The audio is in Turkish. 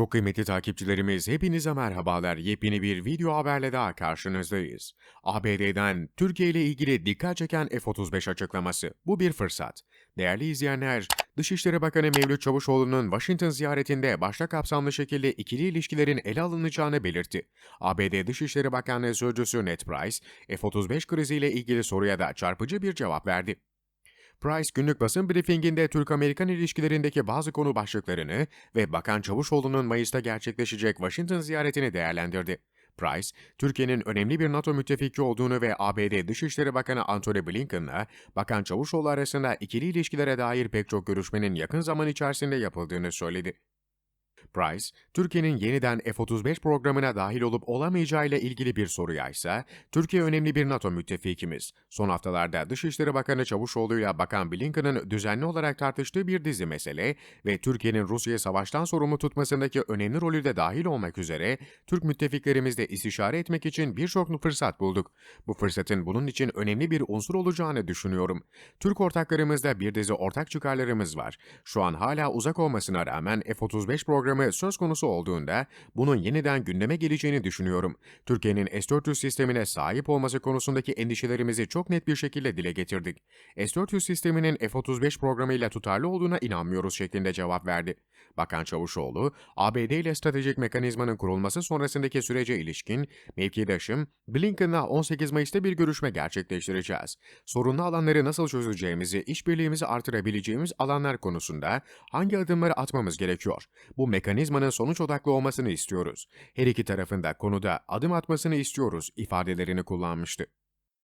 Çok kıymetli takipçilerimiz hepinize merhabalar. Yepyeni bir video haberle daha karşınızdayız. ABD'den Türkiye ile ilgili dikkat çeken F-35 açıklaması. Bu bir fırsat. Değerli izleyenler, Dışişleri Bakanı Mevlüt Çavuşoğlu'nun Washington ziyaretinde başta kapsamlı şekilde ikili ilişkilerin ele alınacağını belirtti. ABD Dışişleri Bakanlığı Sözcüsü Ned Price, F-35 kriziyle ilgili soruya da çarpıcı bir cevap verdi. Price günlük basın briefinginde Türk-Amerikan ilişkilerindeki bazı konu başlıklarını ve Bakan Çavuşoğlu'nun Mayıs'ta gerçekleşecek Washington ziyaretini değerlendirdi. Price, Türkiye'nin önemli bir NATO müttefiki olduğunu ve ABD Dışişleri Bakanı Antony Blinken'la Bakan Çavuşoğlu arasında ikili ilişkilere dair pek çok görüşmenin yakın zaman içerisinde yapıldığını söyledi. Price, Türkiye'nin yeniden F-35 programına dahil olup olamayacağıyla ilgili bir soruya ise, Türkiye önemli bir NATO müttefikimiz. Son haftalarda Dışişleri Bakanı Çavuşoğlu ile Bakan Blinken'ın düzenli olarak tartıştığı bir dizi mesele ve Türkiye'nin Rusya'yı savaştan sorumlu tutmasındaki önemli rolü de dahil olmak üzere Türk müttefiklerimizle istişare etmek için birçok fırsat bulduk. Bu fırsatın bunun için önemli bir unsur olacağını düşünüyorum. Türk ortaklarımızda bir dizi ortak çıkarlarımız var. Şu an hala uzak olmasına rağmen F-35 programı söz konusu olduğunda bunun yeniden gündeme geleceğini düşünüyorum. Türkiye'nin S-400 sistemine sahip olması konusundaki endişelerimizi çok net bir şekilde dile getirdik. S-400 sisteminin F-35 programıyla tutarlı olduğuna inanmıyoruz şeklinde cevap verdi. Bakan Çavuşoğlu, ABD ile stratejik mekanizmanın kurulması sonrasındaki sürece ilişkin mevkidaşım Blinken'la 18 Mayıs'ta bir görüşme gerçekleştireceğiz. Sorunlu alanları nasıl çözeceğimizi, işbirliğimizi artırabileceğimiz alanlar konusunda hangi adımları atmamız gerekiyor? Bu mekanizmanın sonuç odaklı olmasını istiyoruz. Her iki tarafın da konuda adım atmasını istiyoruz ifadelerini kullanmıştı.